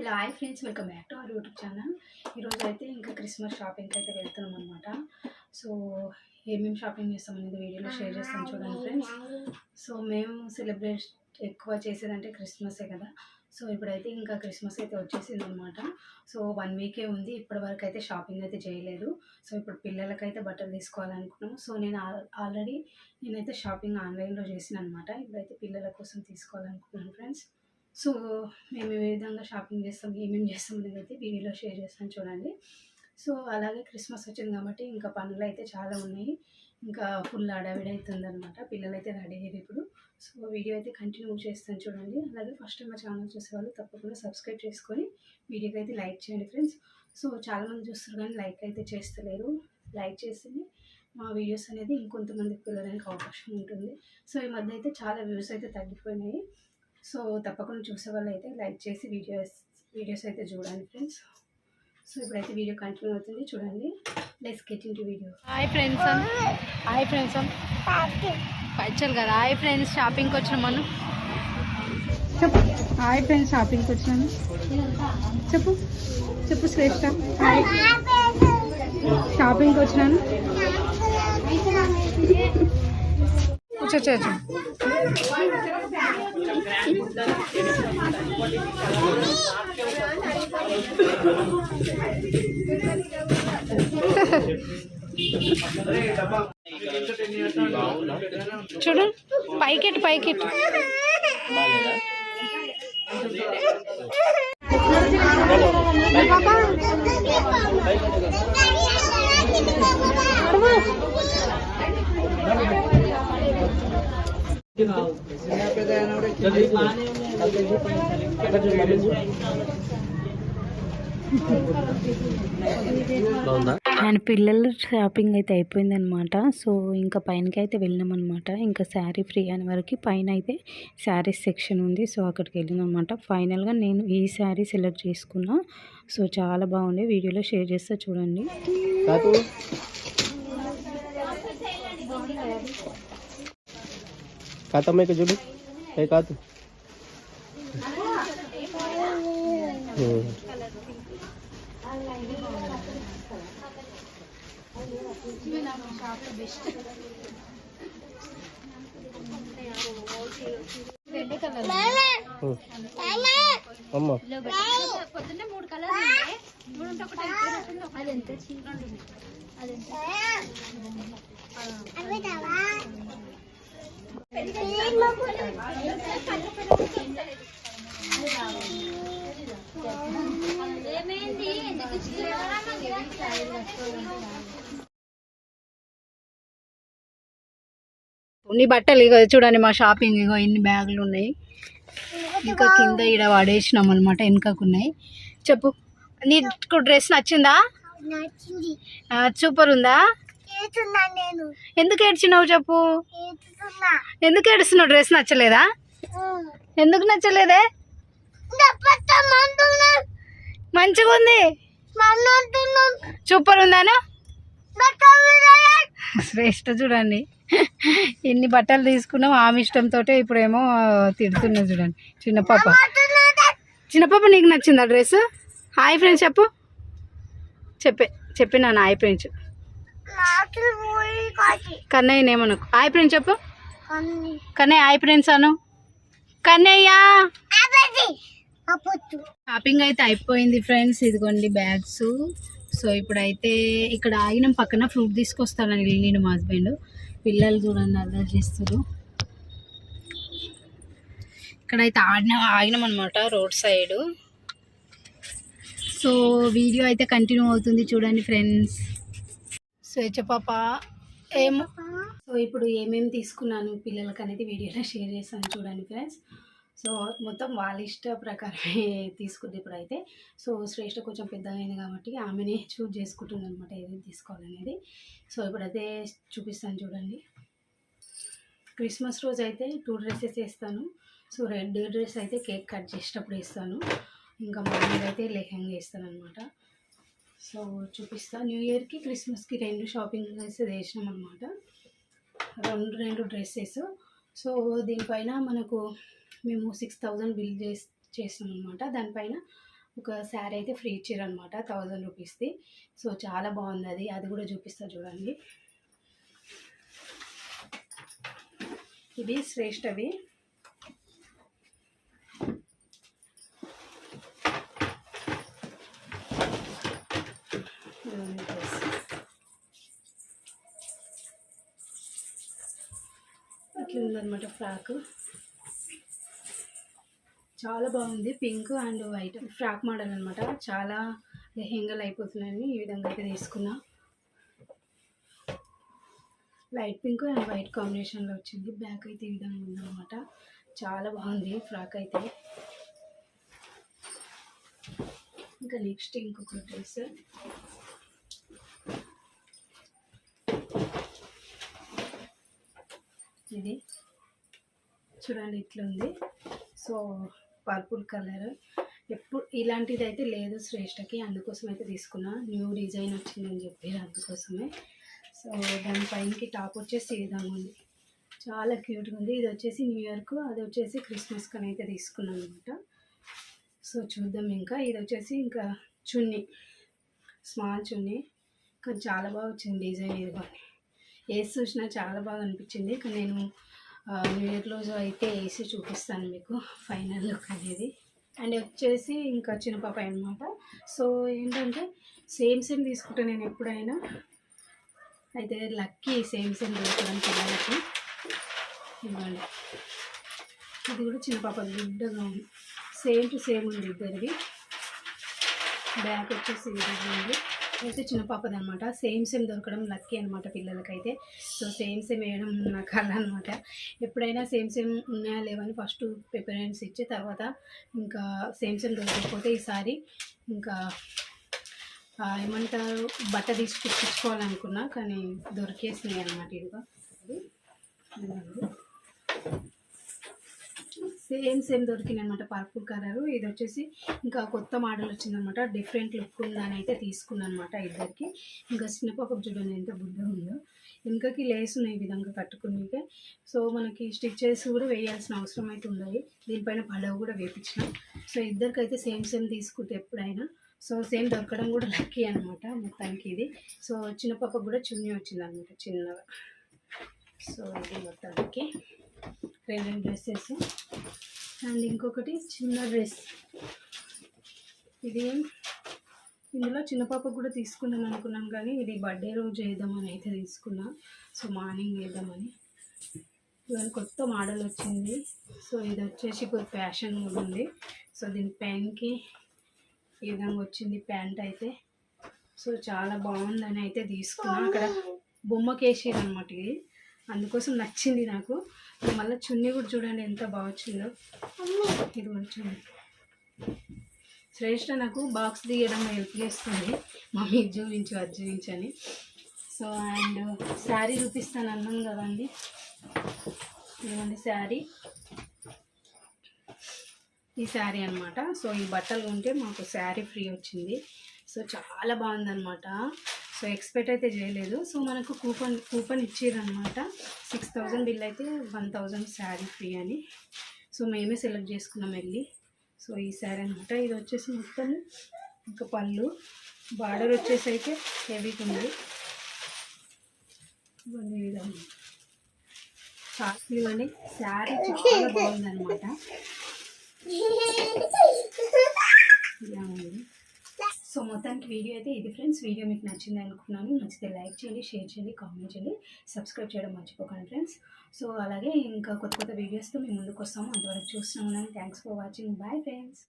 ఇలా hi friends welcome back to our YouTube channel. ఈరోజు అయితే ఇంకా క్రిస్మస్ షాపింగ్కి అయితే వెళ్తున్నాం అనమాట సో ఏమేమి షాపింగ్ చేస్తాం అనేది వీడియోలో షేర్ చేస్తాం చూడండి ఫ్రెండ్స్. సో మేము సెలబ్రేట్ ఎక్కువ చేసేదంటే క్రిస్మసే కదా. సో ఇప్పుడైతే ఇంకా క్రిస్మస్ అయితే వచ్చేసింది అనమాట సో వన్ వీకే ఉంది. ఇప్పటి వరకు అయితే షాపింగ్ అయితే చేయలేదు. సో ఇప్పుడు పిల్లలకైతే బట్టలు తీసుకోవాలనుకున్నాము. సో నేను ఆల్రెడీ నేనైతే షాపింగ్ ఆన్లైన్లో చేసిన అనమాట ఇప్పుడైతే పిల్లల కోసం తీసుకోవాలనుకున్నాను ఫ్రెండ్స్. సో మేము ఏ విధంగా షాపింగ్ చేస్తాం ఏమేమి చేస్తాం అనేది అయితే వీడియోలో షేర్ చేస్తాను చూడండి. సో అలాగే క్రిస్మస్ వచ్చింది కాబట్టి ఇంకా పనులు అయితే చాలా ఉన్నాయి. ఇంకా ఫుల్ అడావిడి అవుతుంది అనమాట పిల్లలు అయితే రెడీ అయ్యారు ఇప్పుడు. సో వీడియో అయితే కంటిన్యూ చేస్తాను చూడండి. అలాగే ఫస్ట్ మా ఛానల్ చూసే వాళ్ళు తప్పకుండా సబ్స్క్రైబ్ చేసుకొని వీడియోకి అయితే లైక్ చేయండి ఫ్రెండ్స్. సో చాలామంది చూస్తారు కానీ లైక్ అయితే చేస్తలేరు. లైక్ చేసి మా వీడియోస్ అనేది ఇంకొంతమందికి పిల్లడానికి అవకాశం ఉంటుంది. సో ఈ మధ్య అయితే చాలా వ్యూస్ అయితే తగ్గిపోయినాయి. సో తప్పకుండా చూసే వాళ్ళు అయితే లైక్ చేసి వీడియోస్ వీడియోస్ అయితే చూడండి ఫ్రెండ్స్. సో ఇప్పుడైతే వీడియో కంటిన్యూ అవుతుంది చూడండి. Let's get into video hi friends hi friends పచ్చలు కదా హాయ్ ఫ్రెండ్స్ షాపింగ్కి వచ్చినాం మనం. చెప్పు. హాయ్ ఫ్రెండ్స్ షాపింగ్కి వచ్చినాను చెప్పు. చెప్పు శ్రేష్ట. హాయ్ షాపింగ్కి వచ్చినాను. కూర్చో. కూర్చో చూడు పైకెట్ పైకెట్ అండ్ పిల్లల షాపింగ్ అయితే అయిపోయింది అనమాట సో ఇంకా పైనకి అయితే వెళ్ళినాం అనమాట ఇంకా శారీ ఫ్రీ అని వరకు పైన అయితే శారీస్ సెక్షన్ ఉంది. సో అక్కడికి వెళ్ళినాం అనమాట ఫైనల్గా నేను ఈ శారీ సెలెక్ట్ చేసుకున్నా. సో చాలా బాగుంది. వీడియోలో షేర్ చేస్తా చూడండి. చూడు. ఏ కాదు అమ్మ పొద్దున్నే మూడు కలర్లు ఉంటాయి మూడు ఉంటే ఒకటి అయిపోయినట్టుంది అది ఎంత అదెంత ఏమైంది ఎందుకు నీ బట్టలు ఇగో చూడండి మా షాపింగ్ ఇగో ఎన్ని బ్యాగులు ఉన్నాయి. ఇంకా కింద ఈడ వాడేసినాం అనమాట వెనుకకున్నాయి చెప్పు నీకు డ్రెస్ నచ్చిందా? సూపర్ ఉందా? నేను. ఎందుకు ఏడ్చినావు చెప్పు? ఎందుకు ఏడుస్తున్నావు? డ్రెస్ నచ్చలేదా? ఎందుకు నచ్చలేదే? మంచిగా ఉంది. సూపర్ ఉందాను? శ్రేష్ఠ చూడండి. ఎన్ని బట్టలు తీసుకున్నాం? ఆమె ఇష్టంతో ఇప్పుడేమో తిడుతున్నా చూడండి. చిన్న పాప. చిన్న పాప నీకు నచ్చిందా డ్రెస్ హాయ్ ఫ్రెండ్స్ చెప్పు. చెప్పే చెప్పినా హాయ్ ఫ్రెండ్స్. కన్నయ్య ఏమనుకో హాయ్ ఫ్రెండ్స్ చెప్పు. Kannayya. Hi friends Anu. Kannayya. Shopping అయితే అయిపోయింది ఫ్రెండ్స్. ఇదిగోండి బ్యాగ్స్. సో ఇప్పుడైతే ఇక్కడ ఆగినాం పక్కన ఫ్రూట్ తీసుకొస్తానని నేను మా హస్బెండ్. పిల్లలు చూడండి అల్లరి చేస్తారు ఇక్కడైతే ఆడిన ఆగినాం అనమాట రోడ్ సైడ్. సో వీడియో అయితే కంటిన్యూ అవుతుంది చూడండి ఫ్రెండ్స్. స్వేచ్ఛ పాప ఏమో సో ఇప్పుడు ఏమేమి తీసుకున్నాను పిల్లలకి అనేది వీడియోలో షేర్ చేస్తాను చూడండి ఫ్రెండ్స్. సో మొత్తం వాళ్ళ ఇష్ట ప్రకారమే తీసుకుంది ఇప్పుడైతే. సో శ్రేష్ఠ కొంచెం పెద్దగా అయింది కాబట్టి ఆమెనే చూజ్ చేసుకుంటుంది అనమాట ఏది తీసుకోవాలనేది. సో ఇప్పుడైతే చూపిస్తాను చూడండి. క్రిస్మస్ రోజు అయితే టూ డ్రెస్సెస్ వేస్తాను. సో రెడ్ డ్రెస్ అయితే కేక్ కట్ చేసేటప్పుడు వేస్తాను. ఇంకా మార్నింగ్ అయితే లెహంగా వేస్తాను అనమాట సో చూపిస్తా. న్యూ ఇయర్కి క్రిస్మస్కి రెండు షాపింగ్ అయితే వేసినాం అనమాట రెండు రెండు డ్రెస్సెస్ సో దీనిపైన మనకు మేము సిక్స్ థౌజండ్ బిల్ చేసి చేసినాం అనమాట దానిపైన ఒక శారీ అయితే ఫ్రీ ఇచ్చారు అనమాట థౌజండ్ రూపీస్ది సో చాలా బాగుంది అది. అది కూడా చూపిస్తా చూడండి. ఇది శ్రేష్టవి ఇట్లా ఉందన్నమాట ఫ్రాక్. చాలా బాగుంది. Pink and white frock model అనమాట చాలా లెహెంగాలు అయిపోతున్నాయని ఈ విధంగా అయితే తీసుకున్నా. లైట్ పింక్ అండ్ వైట్ కాంబినేషన్లో వచ్చింది. బ్యాక్ అయితే ఈ విధంగా ఉందన్నమాట. చాలా బాగుంది ఫ్రాక్ అయితే. ఇంకా నెక్స్ట్ ఇంకొక డ్రెస్. ఇది. చూడండి ఇట్లుంది. సో పర్పుల్ కలర్ ఎప్పుడు ఇలాంటిది అయితే లేదు శ్రేష్టకి అందుకోసం అయితే తీసుకున్నా. న్యూ డిజైన్ వచ్చిందని చెప్పి అందుకోసమే. సో దానిపైనకి టాప్ వచ్చేసి ఈ విధంగా ఉంది. చాలా క్యూట్గా ఉంది. ఇది వచ్చేసి న్యూ ఇయర్కు అది వచ్చేసి క్రిస్మస్కి అని అయితే తీసుకున్నాను అనమాట సో చూద్దాం ఇంకా. ఇది వచ్చేసి ఇంకా చున్నీ. స్మాల్ చున్నీ. కానీ చాలా బాగా వచ్చింది డిజైన్ ఇది కానీ వేసి చూసినా చాలా బాగా అనిపించింది. కానీ నేను న్యూ ఇయర్ రోజు అయితే వేసి చూపిస్తాను మీకు ఫైనల్ లుక్ అనేది. అండ్ వచ్చేసి ఇంకా చిన్న పాప అనమాట సో ఏంటంటే సేమ్ సేమ్ తీసుకుంటా నేను ఎప్పుడైనా. అయితే లక్కీ సేమ్ సేమ్ తీసుకున్నాను పిల్లలకి. ఇవ్వండి. ఇది కూడా చిన్న పాప గుడ్డగా ఉంది. సేమ్ టు సేమ్ ఉంది ఇద్దరిది బ్యాగ్ వచ్చేసి ఇది ఉంది అయితే చిన్న పాపది అనమాట సేమ్ సేమ్ దొరకడం లక్కీ అనమాట పిల్లలకైతే. సో సేమ్ సేమ్ వేయడం నా కళ అనమాట ఎప్పుడైనా సేమ్ సేమ్ ఉన్నాయా లేవని ఫస్ట్ ప్రిఫరెన్స్ ఇచ్చి తర్వాత ఇంకా సేమ్ సేమ్ దొరకకపోతే ఈసారి ఇంకా ఏమంటారు బట్ట తీసి కుట్టించుకోవాలనుకున్నా కానీ దొరికేసినాయి అనమాట ఇదిగో. సేమ్ సేమ్ దొరికింది అనమాట పర్పుల్ కలర్. ఇది వచ్చేసి ఇంకా కొత్త మోడల్ వచ్చిందనమాట. డిఫరెంట్ లుక్ ఉందని అయితే తీసుకున్నాను అనమాట ఇద్దరికి. ఇంకా చిన్నపాపకు చూడండి ఎంత బుద్ధ ఉందో. వెనుకకి లేస్ ఉన్నాయి ఈ విధంగా కట్టుకునేకే. సో మనకి స్టిచ్చెస్ కూడా వేయాల్సిన అవసరం అయితే ఉండదు. దీనిపైన పడవ కూడా వేపించిన. సో ఇద్దరికైతే సేమ్ సేమ్ తీసుకుంటే ఎప్పుడైనా. సో సేమ్ దొరకడం కూడా లక్కీ అనమాట మొత్తానికి ఇది. సో చిన్న పాపకు కూడా చున్నీ వచ్చింది అనమాట చిన్నగా. సో ఇది మొత్తానికి. పేరెంట్ డ్రెస్సెస్ అండ్ ఇంకొకటి చిన్న డ్రెస్. ఇది ఇందులో చిన్న పాపకు కూడా తీసుకుందాం అనుకున్నాను కానీ ఇది బర్త్డే రోజు వేద్దామని అయితే తీసుకున్నా. సో మార్నింగ్ వేద్దామని. ఇవాళ కొత్త మోడల్ వచ్చింది. సో ఇది వచ్చేసి ఇప్పుడు ఫ్యాషన్ కూడా ఉంది. సో దీని పెన్కి ఈ విధంగా వచ్చింది ప్యాంట్ అయితే. సో చాలా బాగుందని అయితే తీసుకున్నా. అక్కడ బొమ్మకేసారు అనమాట ఇది. అందుకోసం నచ్చింది నాకు. మళ్ళీ చున్నీ కూడా చూడండి ఎంత బాగా వచ్చిందో. ఇది కూడా చూడండి. శ్రేష్ఠ నాకు బాక్స్ తీయడం హెల్ప్ చేస్తుంది. మమ్మీ చూపించు అది చూపించని సో అండ్ శారీ చూపిస్తాను అన్నాను కదండి. ఇదిగోండి శారీ. ఈ శారీ అన్నమాట. సో ఈ బట్టలు ఉంటే మాకు శారీ ఫ్రీ వచ్చింది. సో చాలా బాగుందన్నమాట. సో ఎక్స్పెక్ట్ అయితే చేయలేదు. సో మనకు కూపన్ కూపన్ ఇచ్చారనమాట సిక్స్ థౌజండ్ బిల్ అయితే వన్ థౌజండ్ శారీ ఫ్రీ అని. సో మేమే సెలెక్ట్ చేసుకున్నాం వెళ్ళి. సో ఈ శారీ అనమాట ఇది వచ్చేసి మొత్తం ఒక పళ్ళు. బార్డర్ వచ్చేసి అయితే హెవీగా ఉంది. కాస్ట్లీ అని శారీ చాలా బాగుందన్నమాట. సో మొత్తానికి వీడియో అయితే ఇది ఫ్రెండ్స్. వీడియో మీకు నచ్చింది అనుకున్నాను. నచ్చితే లైక్ చేయండి షేర్ చేయండి కామెంట్ చేయండి సబ్స్క్రైబ్ చేయడం మర్చిపోకండి ఫ్రెండ్స్. సో అలాగే ఇంకా కొత్త కొత్త వీడియోస్తో మేము ముందుకు వస్తాము. అంతవరకు చూస్తున్నాము thanks for watching bye friends